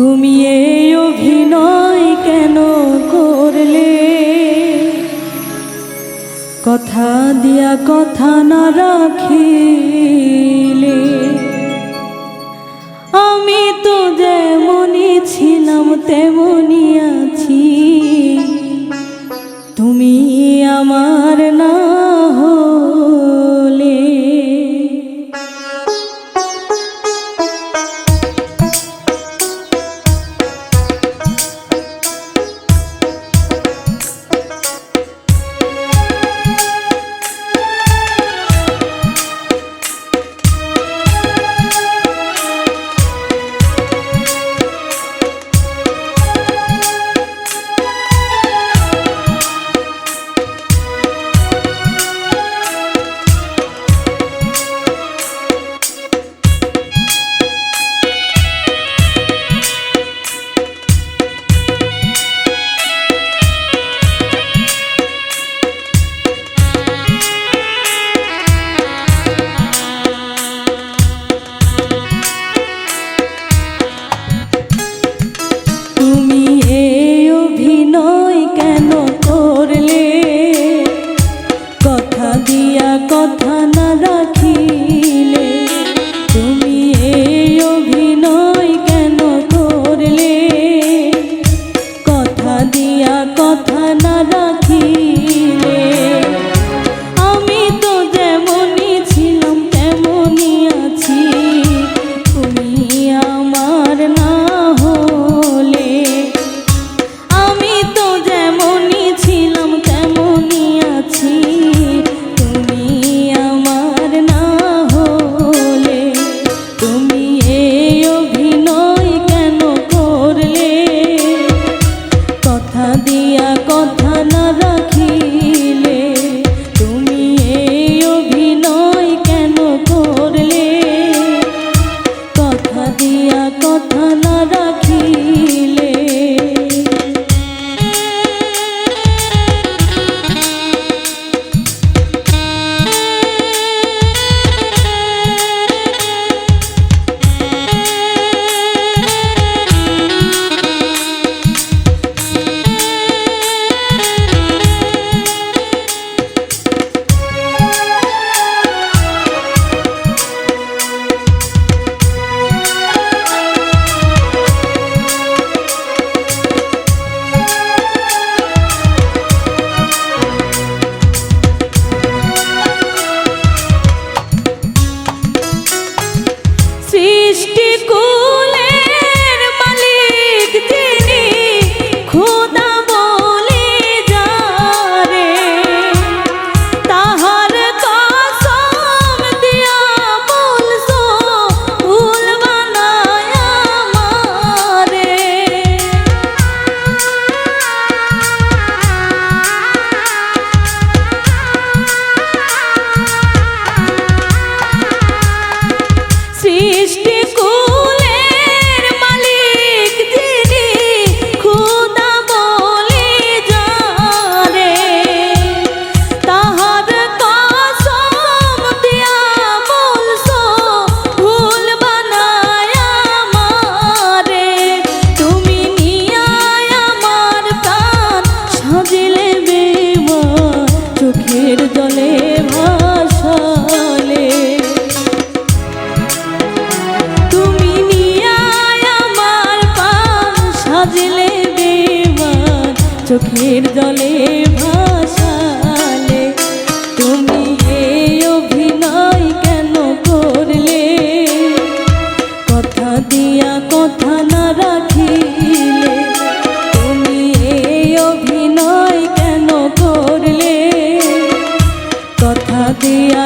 তুমি এই অভিনয় কেন করলে? কথা দিয়া কথা না রাখিলে। আমি তো যেমনই ছিলাম তেমনি চোখের জলে তুমি হে অভিনয় কেন করলে? কথা দিয়া কথা না রাখিলে, তুমি হে অভিনয় কেন করলে? কথা দিয়া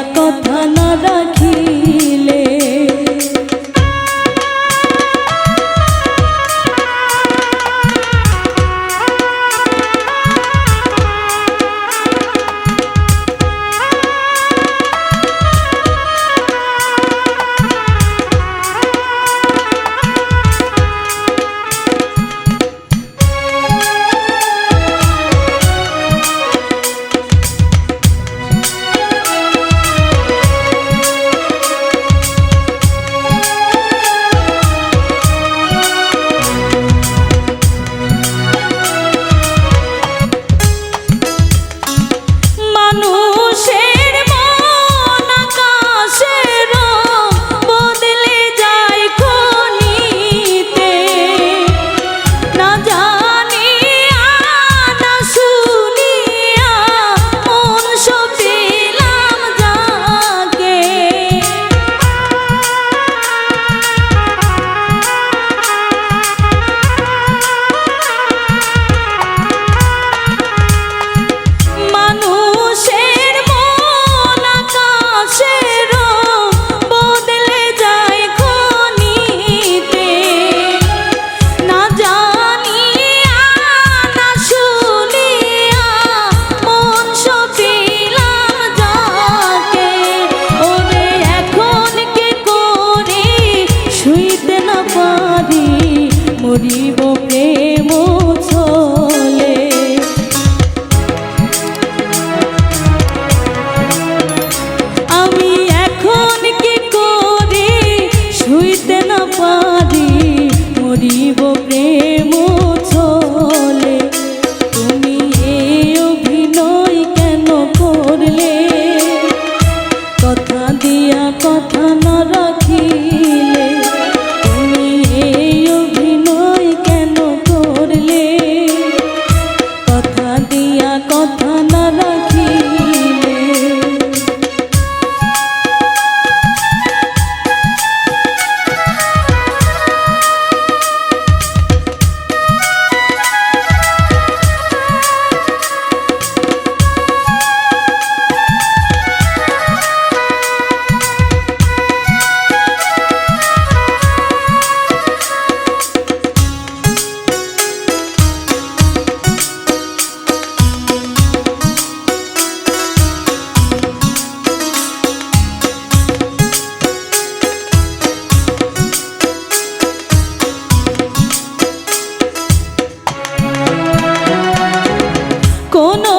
কোনো